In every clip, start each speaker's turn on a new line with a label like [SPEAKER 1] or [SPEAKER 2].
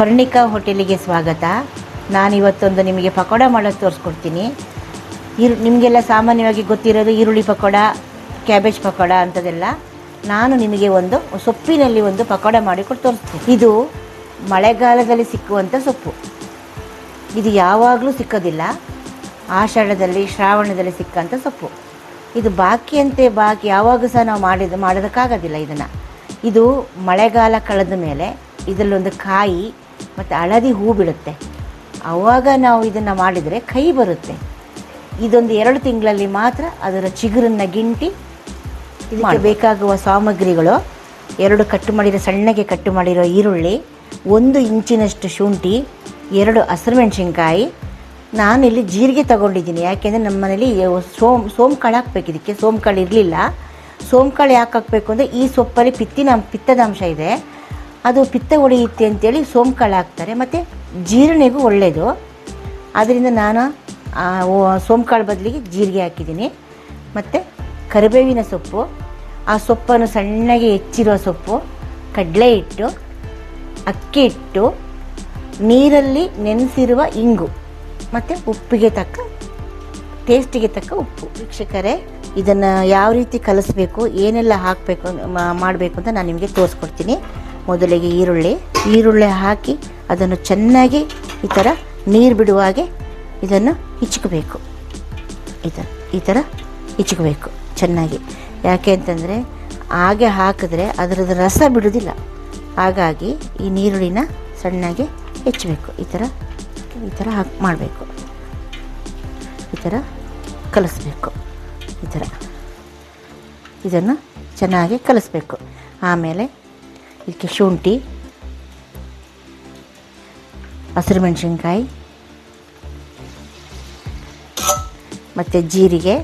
[SPEAKER 1] ಸ್ವರ್ಣಿಕಾ ಹೋಟೆಲಿಗೆ ಸ್ವಾಗತ. ನಾನಿವತ್ತೊಂದು ನಿಮಗೆ ಪಕೋಡ ಮಾಡೋದು ತೋರಿಸ್ಕೊಡ್ತೀನಿ. ಇರು, ನಿಮಗೆಲ್ಲ ಸಾಮಾನ್ಯವಾಗಿ ಗೊತ್ತಿರೋದು ಈರುಳ್ಳಿ ಪಕೋಡ, ಕ್ಯಾಬೇಜ್ ಪಕೋಡ ಅಂಥದ್ದೆಲ್ಲ. ನಾನು ನಿಮಗೆ ಒಂದು ಸೊಪ್ಪಿನಲ್ಲಿ ಒಂದು ಪಕೋಡ ಮಾಡಿಕೊಟ್ಟು ತೋರಿಸ್ತೀನಿ. ಇದು ಮಳೆಗಾಲದಲ್ಲಿ ಸಿಕ್ಕುವಂಥ ಸೊಪ್ಪು. ಇದು ಯಾವಾಗಲೂ ಸಿಕ್ಕೋದಿಲ್ಲ. ಆಷಾಢದಲ್ಲಿ, ಶ್ರಾವಣದಲ್ಲಿ ಸಿಕ್ಕಂಥ ಸೊಪ್ಪು. ಇದು ಬಾಕಿಯಂತೆ ಬಾಕಿ, ಯಾವಾಗ ಸಹ ನಾವು ಮಾಡಿದ, ಮಾಡೋದಕ್ಕಾಗೋದಿಲ್ಲ ಇದನ್ನು. ಇದು ಮಳೆಗಾಲ ಕಳೆದ ಮೇಲೆ ಇದರಲ್ಲೊಂದು ಕಾಯಿ ಮತ್ತು ಹಳದಿ ಹೂ ಬಿಡುತ್ತೆ ಆವಾಗ ನಾವು ಇದನ್ನು ಮಾಡಿದರೆ ಕೈ ಬರುತ್ತೆ. ಇದೊಂದು ಎರಡು ತಿಂಗಳಲ್ಲಿ ಮಾತ್ರ ಅದರ ಚಿಗುರನ್ನು ಗಿಂಟಿ ಇದಕ್ಕೆ ಬೇಕಾಗುವ ಸಾಮಗ್ರಿಗಳು ಎರಡು ಕಟ್ಟು ಮಾಡಿರೋ ಸಣ್ಣಗೆ ಕಟ್ಟು ಮಾಡಿರೋ ಈರುಳ್ಳಿ ಒಂದು ಇಂಚಿನಷ್ಟು ಶುಂಠಿ ಎರಡು ಹಸಿರುಮೆಣಸಿನ್ಕಾಯಿ ನಾನಿಲ್ಲಿ ಜೀರಿಗೆ ತಗೊಂಡಿದ್ದೀನಿ. ಯಾಕೆಂದರೆ ನಮ್ಮನೇಲಿ ಸೋಮ್ ಸೋಂಕಾಳು ಹಾಕ್ಬೇಕು ಇದಕ್ಕೆ. ಸೋಂಕಾಳು ಇರಲಿಲ್ಲ. ಸೋಂಕಾಳು ಯಾಕೆ ಹಾಕಬೇಕು ಅಂದರೆ ಈ ಸೊಪ್ಪಲ್ಲಿ ಪಿತ್ತಿನ ಪಿತ್ತದಾಂಶ ಇದೆ. ಅದು ಪಿತ್ತ ಹೊಡೆಯುತ್ತೆ ಅಂತೇಳಿ ಸೋಂಕಾಳು ಹಾಕ್ತಾರೆ ಮತ್ತು ಜೀರ್ಣೆಗೂ ಒಳ್ಳೆಯದು ಅದರಿಂದ ನಾನು ಸೋಂಕಾಳು ಬದಲಿಗೆ ಜೀರಿಗೆ ಹಾಕಿದ್ದೀನಿ. ಮತ್ತು ಕರಿಬೇವಿನ ಸೊಪ್ಪು, ಆ ಸೊಪ್ಪನ್ನು ಸಣ್ಣಗೆ ಹೆಚ್ಚಿರುವ ಸೊಪ್ಪು, ಕಡಲೆ ಹಿಟ್ಟು, ಅಕ್ಕಿ ಹಿಟ್ಟು, ನೀರಲ್ಲಿ ನೆನೆಸಿರುವ ಇಂಗು, ಮತ್ತು ಉಪ್ಪಿಗೆ ತಕ್ಕ ಟೇಸ್ಟಿಗೆ ತಕ್ಕ ಉಪ್ಪು. ವೀಕ್ಷಕರೇ, ಇದನ್ನು ಯಾವ ರೀತಿ ಕಲಿಸ್ಬೇಕು, ಏನೆಲ್ಲ ಹಾಕಬೇಕು ಮಾಡಬೇಕು ಅಂತ ನಾನು ನಿಮಗೆ ತೋರಿಸ್ಕೊಡ್ತೀನಿ. ಮೊದಲಿಗೆ ಈರುಳ್ಳಿ ಈರುಳ್ಳಿ ಹಾಕಿ ಅದನ್ನು ಚೆನ್ನಾಗಿ ಈ ಥರ ನೀರು ಬಿಡುವ ಹಾಗೆ ಇದನ್ನು ಹಿಚ್ಕಬೇಕು ಈ ಥರ ಈ ಥರ ಹಿಚ್ಕಬೇಕು ಚೆನ್ನಾಗಿ. ಯಾಕೆ ಅಂತಂದರೆ ಹಾಗೆ ಹಾಕಿದ್ರೆ ಅದರದ್ದು ರಸ ಬಿಡೋದಿಲ್ಲ. ಹಾಗಾಗಿ ಈ ನೀರುಳ್ಳಿನ ಸಣ್ಣಗೆ ಹೆಚ್ಚಬೇಕು. ಈ ಥರ ಈ ಥರ ಹಾಕಿ, ಮಾಡಬೇಕು. ಈ ಥರ ಕಲಿಸ್ಬೇಕು. ಈ ಥರ ಇದನ್ನು ಚೆನ್ನಾಗಿ ಕಲಿಸ್ಬೇಕು. ಆಮೇಲೆ ಇದಕ್ಕೆ ಶುಂಠಿ ಹಸಿರು ಮೆಣಸಿನ್ಕಾಯಿ, ಮತ್ತು ಜೀರಿಗೆ,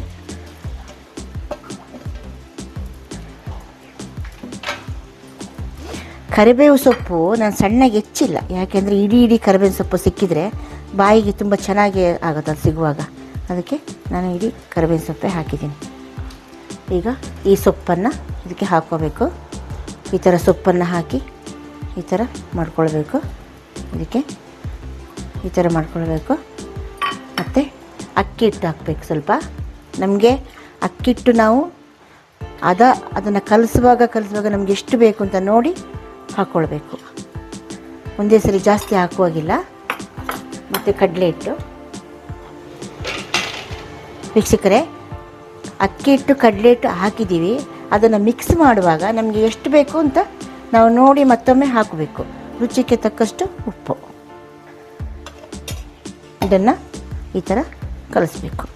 [SPEAKER 1] ಕರಿಬೇವು ಸೊಪ್ಪು ನಾನು ಸಣ್ಣಗೆ ಹೆಚ್ಚಿಲ್ಲ, ಯಾಕೆಂದರೆ ಇಡೀ ಇಡೀ ಕರಿಬೇವು ಸೊಪ್ಪು ಸಿಕ್ಕಿದರೆ ಬಾಯಿಗೆ ತುಂಬ ಚೆನ್ನಾಗಿ ಆಗುತ್ತೆ ಅದು ಸಿಗುವಾಗ. ಅದಕ್ಕೆ ನಾನು ಇಡೀ ಕರಿಬೇವು ಸೊಪ್ಪೇ ಹಾಕಿದ್ದೀನಿ. ಈಗ ಈ ಸೊಪ್ಪನ್ನು ಇದಕ್ಕೆ ಹಾಕ್ಕೋಬೇಕು. ಈ ಥರ ಸೊಪ್ಪನ್ನು ಹಾಕಿ ಈ ಥರ ಮಾಡ್ಕೊಳ್ಬೇಕು. ಇದಕ್ಕೆ ಈ ಥರ ಮಾಡ್ಕೊಳ್ಬೇಕು. ಮತ್ತು ಅಕ್ಕಿ ಹಿಟ್ಟು ಹಾಕ್ಬೇಕು ಸ್ವಲ್ಪ. ನಮಗೆ ಅಕ್ಕಿ ಹಿಟ್ಟು ನಾವು ಅದ ಅದನ್ನು ಕಲಿಸುವಾಗ ಕಲಿಸುವಾಗ ನಮ್ಗೆ ಎಷ್ಟು ಬೇಕು ಅಂತ ನೋಡಿ ಹಾಕ್ಕೊಳ್ಬೇಕು ಒಂದೇ ಸರಿ ಜಾಸ್ತಿ ಹಾಕುವಾಗಿಲ್ಲ. ಮತ್ತು ಕಡಲೆ ಹಿಟ್ಟು. ವೀಕ್ಷಕರೇ, ಅಕ್ಕಿ ಹಿಟ್ಟು, ಕಡಲೆ ಹಿಟ್ಟು ಹಾಕಿದ್ದೀವಿ. ಅದನ್ನು ಮಿಕ್ಸ್ ಮಾಡುವಾಗ ನಮಗೆ ಎಷ್ಟು ಬೇಕು ಅಂತ ನಾವು ನೋಡಿ ಮತ್ತೊಮ್ಮೆ ಹಾಕಬೇಕು. ರುಚಿಗೆ ತಕ್ಕಷ್ಟು ಉಪ್ಪು. ಇದನ್ನು ಈ ಥರ ಕಲಿಸ್ಬೇಕು.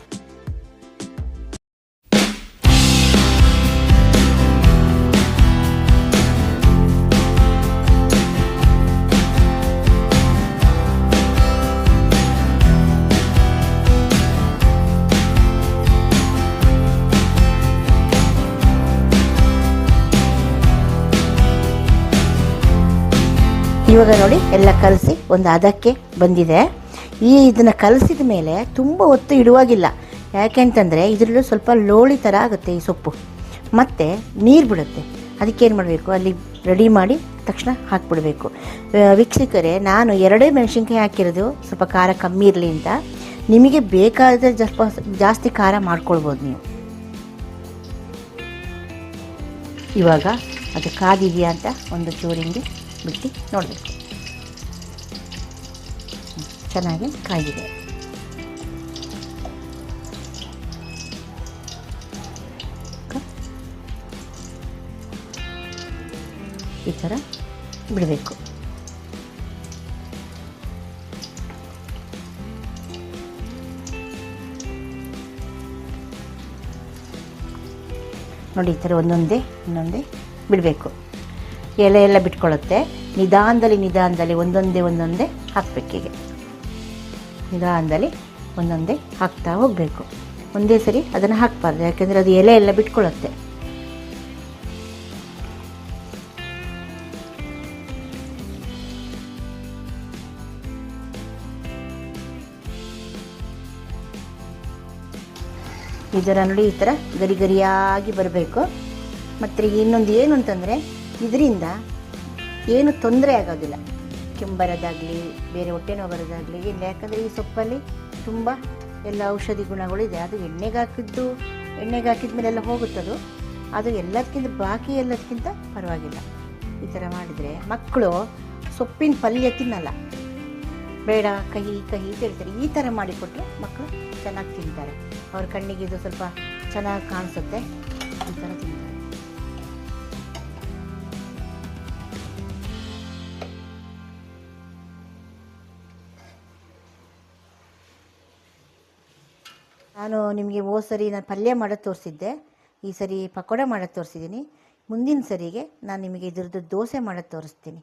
[SPEAKER 1] ಇವಾಗ ನೋಡಿ, ಎಲ್ಲ ಕಲಸಿ ಒಂದು ಅದಕ್ಕೆ ಬಂದಿದೆ. ಈ ಇದನ್ನು ಕಲಸಿದ ಮೇಲೆ ತುಂಬ ಹೊತ್ತು ಇಡುವಾಗಿಲ್ಲ. ಯಾಕೆಂತಂದರೆ ಇದರಲ್ಲೂ ಸ್ವಲ್ಪ ಲೋಳಿ ಥರ ಆಗುತ್ತೆ ಈ ಸೊಪ್ಪು. ಮತ್ತು ನೀರು ಬಿಡುತ್ತೆ. ಅದಕ್ಕೆ ಏನು ಮಾಡಬೇಕು? ಅಲ್ಲಿ ರೆಡಿ ಮಾಡಿ ತಕ್ಷಣ ಹಾಕಿಬಿಡಬೇಕು. ವೀಕ್ಷಕರೇ, ನಾನು ಎರಡೇ ಮೆಣಸಿನ್ಕಾಯಿ ಹಾಕಿರೋದು ಸ್ವಲ್ಪ ಖಾರ ಕಮ್ಮಿ ಇರಲಿ ಅಂತ. ನಿಮಗೆ ಬೇಕಾದರೆ ಸ್ವಲ್ಪ ಜಾಸ್ತಿ ಖಾರ ಮಾಡ್ಕೊಳ್ಬೋದು ನೀವು. ಇವಾಗ ಅದು ಕಾದಿದೆಯಾ ಅಂತ ಒಂದು ಚೂರಿಂಗೆ ಬಿಟ್ಟು ನೋಡಬೇಕು. ಚೆನ್ನಾಗಿ ಕಾಯಿದೆ ಈ ಥರ ಬಿಡಬೇಕು. ನೋಡಿ ಈ ಥರ ಒಂದೊಂದೇ ಒಂದೊಂದೇ ಬಿಡಬೇಕು. ಎಲೆ ಎಲ್ಲ ಬಿಟ್ಕೊಳ್ಳುತ್ತೆ. ನಿಧಾನದಲ್ಲಿ ನಿಧಾನದಲ್ಲಿ ಒಂದೊಂದೇ ಒಂದೊಂದೇ ಹಾಕಬೇಕೀಗೆ. ನಿಧಾನದಲ್ಲಿ ಒಂದೊಂದೇ ಹಾಕ್ತಾ ಹೋಗಬೇಕು. ಒಂದೇ ಸರಿ ಅದನ್ನು ಹಾಕಬಾರ್ದು, ಯಾಕೆಂದರೆ ಅದು ಎಲೆ ಎಲ್ಲ ಬಿಟ್ಕೊಳ್ಳುತ್ತೆ. ಇದರ ನೋಡಿ ಈ ಥರ ಗರಿ ಗರಿಯಾಗಿ ಬರಬೇಕು. ಮತ್ತು ಇನ್ನೊಂದು ಏನು ಅಂತಂದರೆ ಇದರಿಂದ ಏನು ತೊಂದರೆ ಆಗೋದಿಲ್ಲ. ಕೆಮ್ಮು ಬರೋದಾಗಲಿ ಬೇರೆ ಹೊಟ್ಟೆ ನೋವು ಬರೋದಾಗಲಿ ಇಲ್ಲ ಯಾಕಂದರೆ ಈ ಸೊಪ್ಪಲ್ಲಿ ತುಂಬ ಎಲ್ಲ ಔಷಧಿ ಗುಣಗಳಿದೆ ಅದು ಎಣ್ಣೆಗೆ ಹಾಕಿದ್ದು, ಎಣ್ಣೆಗೆ ಹಾಕಿದ ಮೇಲೆಲ್ಲ ಹೋಗುತ್ತದು. ಅದು ಎಲ್ಲದಕ್ಕಿಂತ ಬಾಕಿ ಎಲ್ಲದಕ್ಕಿಂತ ಪರವಾಗಿಲ್ಲ. ಈ ಥರ ಮಾಡಿದರೆ ಮಕ್ಕಳು ಸೊಪ್ಪಿನ ಪಲ್ಯ ತಿನ್ನಲ್ಲ. ಬೇಡ, ಕಹಿ ಕಹಿ ಅಂತ ಹೇಳ್ತಾರೆ. ಈ ಥರ ಮಾಡಿಕೊಟ್ರೆ ಮಕ್ಕಳು ಚೆನ್ನಾಗಿ ತಿಂತಾರೆ. ಅವ್ರ ಕಣ್ಣಿಗೆ ಇದು ಸ್ವಲ್ಪ ಚೆನ್ನಾಗಿ ಕಾಣಿಸುತ್ತೆ. ಈ ಥರ ತಿಂತಾರೆ. ನಾನು ನಿಮಗೆ ಓ ಸರಿ ನಾನು ಪಲ್ಯ ಮಾಡೋದು ತೋರಿಸಿದ್ದೆ. ಈ ಸರಿ ಪಕೋಡ ಮಾಡೋದು ತೋರಿಸಿದ್ದೀನಿ. ಮುಂದಿನ ಸರಿಗೆ ನಾನು ನಿಮಗೆ ಇದ್ರದ್ದು ದೋಸೆ ಮಾಡೋದು ತೋರಿಸ್ತೀನಿ.